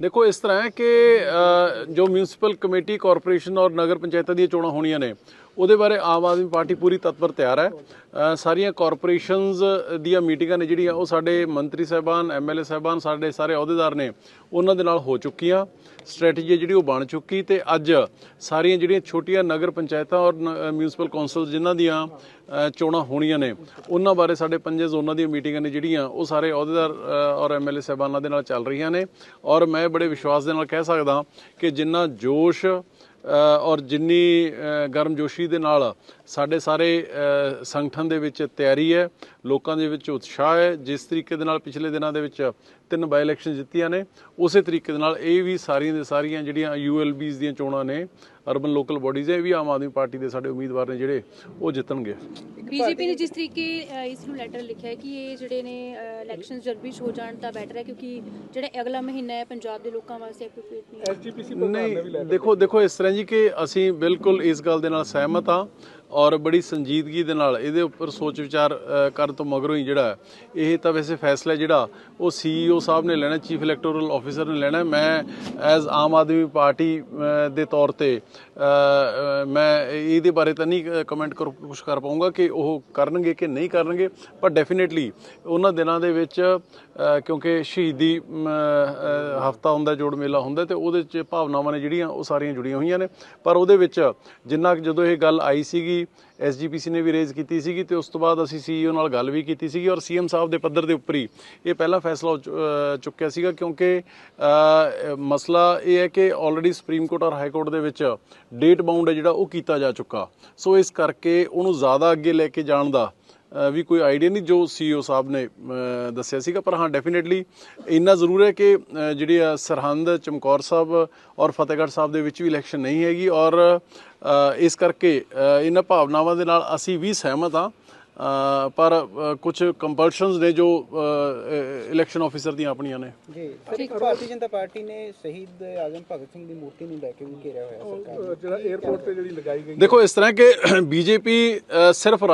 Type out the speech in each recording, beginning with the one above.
ਦੇਖੋ, ਇਸ ਤਰ੍ਹਾਂ ਹੈ ਕਿ ਜੋ ਮਿਊਨਿਸਪਲ ਕਮੇਟੀ, ਕਾਰਪੋਰੇਸ਼ਨ ਔਰ ਨਗਰ ਪੰਚਾਇਤਾਂ ਦੀਆਂ ਚੋਣਾਂ ਹੋਣੀਆਂ ਨੇ ਉਹਦੇ ਬਾਰੇ ਆਮ ਆਦਮੀ ਪਾਰਟੀ ਪੂਰੀ ਤਤਪਰ ਤਿਆਰ ਹੈ। ਸਾਰੀਆਂ ਕਾਰਪੋਰੇਸ਼ਨਸ ਦੀਆਂ ਮੀਟਿੰਗਾਂ ਨੇ ਜਿਹੜੀਆਂ ਉਹ ਸਾਡੇ ਮੰਤਰੀ ਸਾਹਿਬਾਨ ਐਮਐਲਏ ਸਾਹਿਬਾਨ ਸਾਡੇ ਸਾਰੇ ਅਹੁਦੇਦਾਰ ਨੇ ਉਹਨਾਂ ਦੇ ਨਾਲ ਹੋ ਚੁੱਕੀਆਂ। ਸਟ੍ਰੈਟਜੀ ਜਿਹੜੀ ਉਹ ਬਣ ਚੁੱਕੀ ਤੇ ਅੱਜ ਸਾਰੀਆਂ ਜਿਹੜੀਆਂ ਛੋਟੀਆਂ ਨਗਰ ਪੰਚਾਇਤਾਂ ਔਰ ਮਿਊਨਿਸਪਲ ਕੌਂਸਲ ਜਿਨ੍ਹਾਂ ਦੀਆਂ ਚੋਣਾਂ ਹੋਣੀਆਂ ਨੇ ਉਹਨਾਂ ਬਾਰੇ ਸਾਡੇ ਪੰਜੇ ਜ਼ੋਨਾਂ ਦੀਆਂ ਮੀਟਿੰਗਾਂ ਨੇ ਜਿਹੜੀਆਂ ਉਹ ਸਾਰੇ ਅਹੁਦੇਦਾਰ ਅ, ਔਰ ਐਮਐਲਏ ਸਾਹਿਬਾਨਾਂ ਦੇ ਨਾਲ ਚੱਲ ਰਹੀਆਂ ਨੇ। ਔਰ ਮੈਂ ਬੜੇ ਵਿਸ਼ਵਾਸ ਦੇ ਨਾਲ ਕਹਿ ਸਕਦਾ ਕਿ ਜਿੰਨਾ ਜੋਸ਼ ਔਰ ਜਿੰਨੀ ਅ, ਗਰਮਜੋਸ਼ੀ ਦੇ ਨਾਲ ਸਾਡੇ ਸਾਰੇ ਸੰਗਠਨ ਦੇ ਵਿੱਚ ਤਿਆਰੀ ਹੈ ਲੋਕਾਂ ਦੇ ਵਿੱਚ ਉਤਸ਼ਾਹ ਹੈ ਜਿਸ ਤਰੀਕੇ ਦੇ ਨਾਲ ਪਿਛਲੇ ਦਿਨਾਂ ਦੇ ਵਿੱਚ ਤਿੰਨ ਬਾਈ ਇਲੈਕਸ਼ਨ ਜਿੱਤੀਆਂ ਨੇ ਉਸੇ ਤਰੀਕੇ ਦੇ ਨਾਲ ਇਹ ਵੀ ਸਾਰੀਆਂ ਦੇ ਸਾਰੀਆਂ ਜਿਹੜੀਆਂ ਯੂਐਲਬੀਜ਼ ਦੀਆਂ ਚੋਣਾਂ ਨੇ ਅਰਬਨ ਲੋਕਲ ਬਾਡੀਜ਼ ਇਹ ਵੀ ਆਮ ਆਦਮੀ ਪਾਰਟੀ ਦੇ ਸਾਡੇ ਉਮੀਦਵਾਰ ਨੇ ਜਿਹੜੇ ਉਹ ਜਿੱਤਣਗੇ। ਬੀਜੇਪੀ ਨੇ ਜਿਸ ਤਰੀਕੇ ਇਸ ਨੂੰ ਲੈਟਰ ਲਿਖਿਆ ਹੈ ਕਿ ਇਹ ਜਿਹੜੇ ਨੇ ਇਲੈਕਸ਼ਨਸ ਜਲਦੀ ਹੋ ਜਾਣ ਤਾਂ ਬੈਟਰ ਹੈ ਕਿਉਂਕਿ ਜਿਹੜਾ ਅਗਲਾ ਮਹੀਨਾ ਹੈ ਪੰਜਾਬ ਦੇ ਲੋਕਾਂ ਵਾਸਤੇ ਐਪਰੋਪ੍ਰੀਏਟ ਨਹੀਂ ਹੈ। ਐਸਜੀਪੀਸੀ ਨਹੀਂ ਦੇਖੋ ਦੇਖੋ ਇਸ ਤਰ੍ਹਾਂ ਜੀ ਕਿ ਅਸੀਂ ਬਿਲਕੁਲ ਇਸ ਗੱਲ ਦੇ ਨਾਲ ਸਹਿਮਤ ਹਾਂ। ਔਰ ਬੜੀ ਸੰਜੀਦਗੀ ਦੇ ਨਾਲ ਇਹਦੇ ਉੱਪਰ ਸੋਚ ਵਿਚਾਰ ਕਰਨ ਤੋਂ ਮਗਰੋਂ ਹੀ ਜਿਹੜਾ ਇਹ ਤਾਂ ਵੈਸੇ ਫੈਸਲਾ ਜਿਹੜਾ ਉਹ ਸੀਈਓ ਸਾਹਿਬ ਨੇ ਲੈਣਾ ਚੀਫ ਇਲੈਕਟੋਰਲ ਆਫੀਸਰ ਨੇ ਲੈਣਾ। ਮੈਂ ਐਜ਼ ਆਮ ਆਦਮੀ ਪਾਰਟੀ ਦੇ ਤੌਰ ਤੇ ਮੈਂ ਇਹਦੇ ਬਾਰੇ ਤਾਂ ਨਹੀਂ ਕਮੈਂਟ ਕਰ ਕੁਝ ਕਰ ਪਾਉਂਗਾ ਕਿ ਉਹ ਕਰਨਗੇ ਕਿ ਨਹੀਂ ਕਰਨਗੇ। ਪਰ ਡੈਫੀਨੇਟਲੀ ਉਹਨਾਂ ਦਿਨਾਂ ਦੇ ਵਿੱਚ ਕਿਉਂਕਿ ਸ਼ਹੀਦੀ ਹਫਤਾ ਹੁੰਦਾ, ਜੋੜ ਮੇਲਾ ਹੁੰਦਾ ਤੇ ਉਹਦੇ ਚ ਭਾਵਨਾਵਾਂ ਨੇ ਜਿਹੜੀਆਂ ਉਹ ਸਾਰੀਆਂ ਜੁੜੀਆਂ ਹੋਈਆਂ ਨੇ। ਪਰ ਉਹਦੇ ਵਿੱਚ ਜਿੰਨਾ ਕੁ ਜਦੋਂ ਇਹ ਗੱਲ ਆਈ ਸੀਗੀ ਐਸਜੀਪੀਸੀ ਨੇ ਵੀ ਰੇਜ਼ ਕੀਤੀ ਸੀਗੀ ਤੇ ਉਸ ਤੋਂ ਬਾਅਦ ਅਸੀਂ ਸੀਈਓ ਨਾਲ ਗੱਲ ਵੀ ਕੀਤੀ ਸੀਗੀ ਔਰ ਸੀਐਮ ਸਾਹਿਬ ਦੇ ਪੱਧਰ ਦੇ ਉੱਪਰ ਹੀ ਇਹ ਪਹਿਲਾ ਫੈਸਲਾ ਚੁੱਕਿਆ ਸੀਗਾ ਕਿਉਂਕਿ ਮਸਲਾ ਇਹ ਹੈ ਕਿ ਆਲਰੇਡੀ ਸੁਪਰੀਮ ਕੋਰਟ ਔਰ ਹਾਈ ਕੋਰਟ ਦੇ ਵਿੱਚ ਡੇਟ ਬਾਉਂਡ ਹੈ ਜਿਹੜਾ ਉਹ ਕੀਤਾ ਜਾ ਚੁੱਕਾ। ਸੋ ਇਸ ਕਰਕੇ ਉਹਨੂੰ ਜ਼ਿਆਦਾ ਅੱਗੇ ਲੈ ਕੇ ਜਾਣ ਦਾ ਵੀ ਕੋਈ ਆਈਡੀਆ ਨਹੀਂ ਜੋ ਸੀਈਓ ਸਾਹਿਬ ਨੇ ਦੱਸਿਆ ਸੀਗਾ, ਪਰ ਹਾਂ ਡੈਫੀਨਿਟਲੀ ਇੰਨਾ ਜ਼ਰੂਰ ਹੈ ਕਿ ਜਿਹੜੀ ਆ ਸਰਹੰਦ ਚਮਕੌਰ ਸਾਹਿਬ ਔਰ ਫਤਿਹਗੜ੍ਹ ਸਾਹਿਬ ਦੇ ਵਿੱਚ ਵੀ ਇਲੈਕਸ਼ਨ ਨਹੀਂ ਹੈਗੀ ਔਰ ਇਸ ਕਰਕੇ ਇਹਨਾਂ ਭਾਵਨਾਵਾਂ ਦੇ ਨਾਲ ਅਸੀਂ ਵੀ ਸਹਿਮਤ ਹਾਂ ਪਰ ਕੁਝ ਕੰਪਲਸ਼ਨਸ ਨੇ ਜੋ ਇਲੈਕਸ਼ਨ ਆਫੀਸਰ ਦੀਆਂ ਆਪਣੀਆਂ ਨੇ। ਜੀ। ਸਰ ਭਾਰਤੀ ਜਨਤਾ ਪਾਰਟੀ ਨੇ ਸ਼ਹੀਦ ਆਜ਼ਮ ਭਗਤ ਸਿੰਘ ਦੀ ਮੂਰਤੀ ਨੂੰ ਲੈ ਕੇ ਵੀ ਘੇਰਿਆ ਹੋਇਆ ਸਰਕਾਰ ਨੇ। ਜਿਹੜਾ 에어ਪੋਰਟ ਤੇ ਜਿਹੜੀ ਲਗਾਈ ਗਈ ਦੇਖੋ ਇਸ ਤਰ੍ਹਾਂ ਕਿ ਬੀਜੇਪੀ ਸਿਰਫ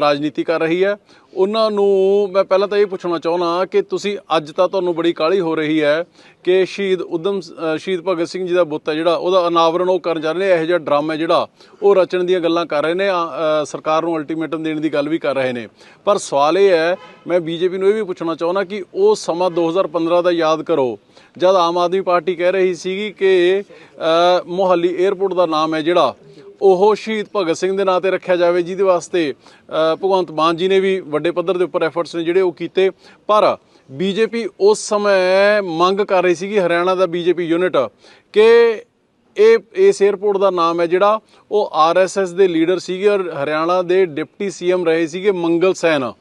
ਰਾਜਨੀਤੀ ਕਰ ਰਹੀ ਹੈ। ਉਹਨਾਂ ਨੂੰ ਮੈਂ ਪਹਿਲਾਂ ਤਾਂ ਇਹ ਪੁੱਛਣਾ ਚਾਹੁੰਦਾ ਕਿ ਤੁਸੀਂ ਅੱਜ ਤਾਂ ਤੁਹਾਨੂੰ ਬੜੀ ਕਾਹਲੀ ਹੋ ਰਹੀ ਹੈ ਕਿ ਸ਼ਹੀਦ ਉਦਮ ਸ਼ਹੀਦ ਭਗਤ ਸਿੰਘ ਜੀ ਦਾ ਬੁੱਤ ਹੈ ਜਿਹੜਾ, ਉਹਦਾ ਅਨਾਵਰਨ ਉਹ ਕਰਨ ਜਾ ਰਹੇ ਨੇ, ਇਹੋ ਜਿਹਾ ਡਰਾਮਾ ਜਿਹੜਾ ਉਹ ਰਚਣ ਦੀਆਂ ਗੱਲਾਂ ਕਰ ਰਹੇ ਨੇ ਸਰਕਾਰ ਨੂੰ ਅਲਟੀਮੇਟਮ ਦੇਣ ਦੀ ਗੱਲ ਵੀ ਕਰ ਰਹੇ ਨੇ। ਪਰ ਸਵਾਲ ਇਹ ਹੈ, ਮੈਂ ਬੀਜੇਪੀ ਨੂੰ ਇਹ ਵੀ ਪੁੱਛਣਾ ਚਾਹੁੰਦਾ ਕਿ ਉਹ ਸਮਾਂ 2015 ਦਾ ਯਾਦ ਕਰੋ, ਜਦ ਆਮ ਆਦਮੀ ਪਾਰਟੀ ਕਹਿ ਰਹੀ ਸੀਗੀ ਕਿ ਮੋਹਾਲੀ 에ਅਰਪੋਰਟ ਦਾ ਨਾਮ ਹੈ ਜਿਹੜਾ ਉਹ ਸ਼ਹੀਦ ਭਗਤ ਸਿੰਘ ਦੇ ਨਾਂ ਤੇ ਰੱਖਿਆ ਜਾਵੇ, ਜਿਹਦੇ ਵਾਸਤੇ ਭਗਵੰਤ ਮਾਨ ਜੀ ਨੇ ਵੀ ਵੱਡੇ ਪੱਧਰ ਦੇ ਉੱਪਰ ਐਫਰਟਸ ਨੇ ਜਿਹੜੇ ਉਹ ਕੀਤੇ। ਪਰ ਬੀਜੇਪੀ ਉਸ ਸਮੇਂ ਮੰਗ ਕਰ ਰਹੀ ਸੀਗੀ ਹਰਿਆਣਾ ਦਾ ਬੀਜੇਪੀ ਯੂਨਿਟ ਕਿ ਇਹ, ਇਸ 에ਅਰਪੋਰਟ ਦਾ ਨਾਮ ਹੈ ਜਿਹੜਾ, ਉਹ ਆਰਐਸਐਸ ਦੇ ਲੀਡਰ ਸੀਗੇ ਔਰ ਹਰਿਆਣਾ ਦੇ ਡਿਪਟੀ ਸੀਐਮ ਰਹੇ ਸੀਗੇ ਮੰਗਲ ਸੈਨ।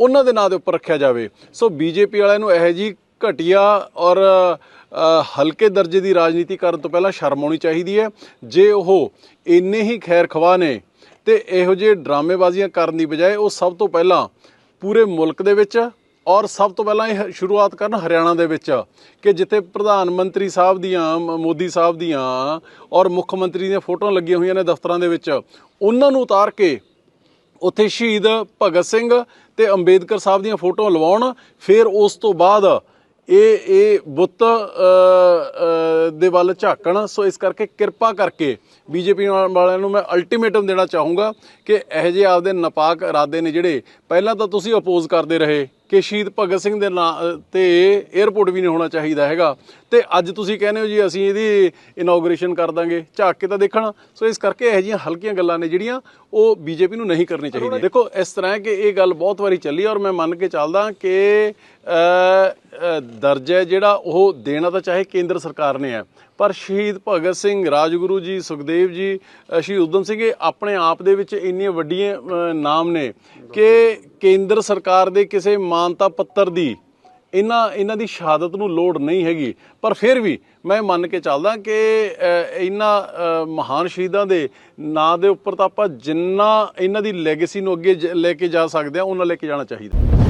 ਉਹਨਾਂ ਦੇ ਨਾਂ ਦੇ ਉੱਪਰ ਰੱਖਿਆ ਜਾਵੇ। ਸੋ ਬੀਜੇਪੀ ਵਾਲਿਆਂ ਨੂੰ ਇਹੋ ਜੀ ਘਟੀਆ ਔਰ ਹਲਕੇ ਦਰਜੇ ਦੀ ਰਾਜਨੀਤੀ ਕਰਨ ਤੋਂ ਪਹਿਲਾਂ ਸ਼ਰਮ ਆਉਣੀ ਚਾਹੀਦੀ ਹੈ। ਜੇ ਉਹ ਇੰਨੇ ਹੀ ਖੈਰ ਖਵਾ ਨੇ ਤੇ ਇਹੋ ਜਿਹੇ ਡਰਾਮੇਬਾਜ਼ੀਆਂ ਕਰਨ ਦੀ ਬਜਾਏ ਉਹ ਸਭ ਤੋਂ ਪਹਿਲਾਂ ਪੂਰੇ ਮੁਲਕ ਦੇ ਵਿੱਚ ਔਰ ਸਭ ਤੋਂ ਪਹਿਲਾਂ ਇਹ ਸ਼ੁਰੂਆਤ ਕਰਨ ਹਰਿਆਣਾ ਦੇ ਵਿੱਚ ਕਿ ਜਿੱਥੇ ਪ੍ਰਧਾਨ ਮੰਤਰੀ ਸਾਹਿਬ ਦੀਆਂ, ਮ- ਮੋਦੀ ਸਾਹਿਬ ਦੀਆਂ ਔਰ ਮੁੱਖ ਮੰਤਰੀ ਦੀਆਂ ਫੋਟੋਆਂ ਲੱਗੀਆਂ ਹੋਈਆਂ ਨੇ ਦਫ਼ਤਰਾਂ ਦੇ ਵਿੱਚ, ਉਹਨਾਂ ਨੂੰ ਉਤਾਰ ਕੇ ਉੱਥੇ ਸ਼ਹੀਦ ਭਗਤ ਸਿੰਘ ਤੇ ਅੰਬੇਦਕਰ ਸਾਹਿਬ ਦੀਆਂ ਫੋਟੋਆਂ ਲਵਾਉਣ, ਫਿਰ ਉਸ ਤੋਂ ਬਾਅਦ ਇਹ ਇਹ ਬੁੱਤ ਦੇ ਵੱਲ ਝਾਕਣ। ਸੋ ਇਸ ਕਰਕੇ ਕਿਰਪਾ ਕਰਕੇ ਬੀਜੇਪੀ ਵਾਲਿਆਂ ਨੂੰ ਮੈਂ ਅਲਟੀਮੇਟਮ ਦੇਣਾ ਚਾਹੂੰਗਾ ਕਿ ਇਹੋ ਜਿਹੇ ਆਪਦੇ ਨਾਪਾਕ ਇਰਾਦੇ ਨੇ ਜਿਹੜੇ ਪਹਿਲਾਂ ਤਾਂ ਤੁਸੀਂ ਅਪੋਜ਼ ਕਰਦੇ ਰਹੇ ਕਿ ਸ਼ਹੀਦ ਭਗਤ ਸਿੰਘ ਦੇ ਨਾਂ ਤੇ 에ਅਰਪੋਰਟ ਵੀ ਨਹੀਂ ਹੋਣਾ ਚਾਹੀਦਾ ਹੈਗਾ। ਤੇ ਅੱਜ ਤੁਸੀਂ ਕਹਿੰਦੇ ਹੋ ਜੀ ਅਸੀਂ ਇਹਦੀ ਇਨੋਗ੍ਰੇਸ਼ਨ ਕਰ ਦਾਂਗੇ ਝਾਕ ਕੇ ਤਾਂ ਦੇਖਣ। ਸੋ ਇਸ ਕਰਕੇ ਇਹੋ ਜਿਹੀਆਂ ਹਲਕੀਆਂ ਗੱਲਾਂ ਨੇ ਜਿਹੜੀਆਂ ਉਹ ਬੀਜੇਪੀ ਨੂੰ ਨਹੀਂ ਕਰਨੀ ਚਾਹੀਦੀ ਦੇਖੋ ਇਸ ਤਰ੍ਹਾਂ ਹੈ ਕਿ ਇਹ ਗੱਲ ਬਹੁਤ ਵਾਰੀ ਚੱਲੀ ਔਰ ਮੈਂ ਮੰਨ ਕੇ ਚੱਲਦਾ ਕਿ ਦਰਜ ਹੈ ਜਿਹੜਾ ਉਹ ਦੇਣਾ ਤਾਂ ਚਾਹੇ ਕੇਂਦਰ ਸਰਕਾਰ ਨੇ ਹੈ, ਪਰ ਸ਼ਹੀਦ ਭਗਤ ਸਿੰਘ, ਰਾਜਗੁਰੂ ਜੀ, ਸੁਖਦੇਵ ਜੀ ਸ਼ਹੀਦ ਉਦਮ ਸਿੰਘ, ਇਹ ਆਪਣੇ ਆਪ ਦੇ ਵਿੱਚ ਇੰਨੀਆਂ ਵੱਡੀਆਂ ਨਾਮ ਨੇ ਕਿ ਕੇਂਦਰ ਸਰਕਾਰ ਦੇ ਕਿਸੇ ਮਾਨਤਾ ਪੱਤਰ ਦੀ ਇਹਨਾਂ ਇਹਨਾਂ ਦੀ ਸ਼ਹਾਦਤ ਨੂੰ ਲੋੜ ਨਹੀਂ ਹੈਗੀ। ਪਰ ਫਿਰ ਵੀ ਮੈਂ ਮੰਨ ਕੇ ਚੱਲਦਾ ਕਿ ਇਹਨਾਂ ਮਹਾਨ ਸ਼ਹੀਦਾਂ ਦੇ ਨਾਂ ਦੇ ਉੱਪਰ ਤਾਂ ਆਪਾਂ ਜਿੰਨਾ ਇਹਨਾਂ ਦੀ ਲੈਗੇਸੀ ਨੂੰ ਅੱਗੇ ਜ- ਲੈ ਕੇ ਜਾ ਸਕਦੇ ਆ ਉਹਨਾਂ ਲੈ ਕੇ ਜਾਣਾ ਚਾਹੀਦਾ।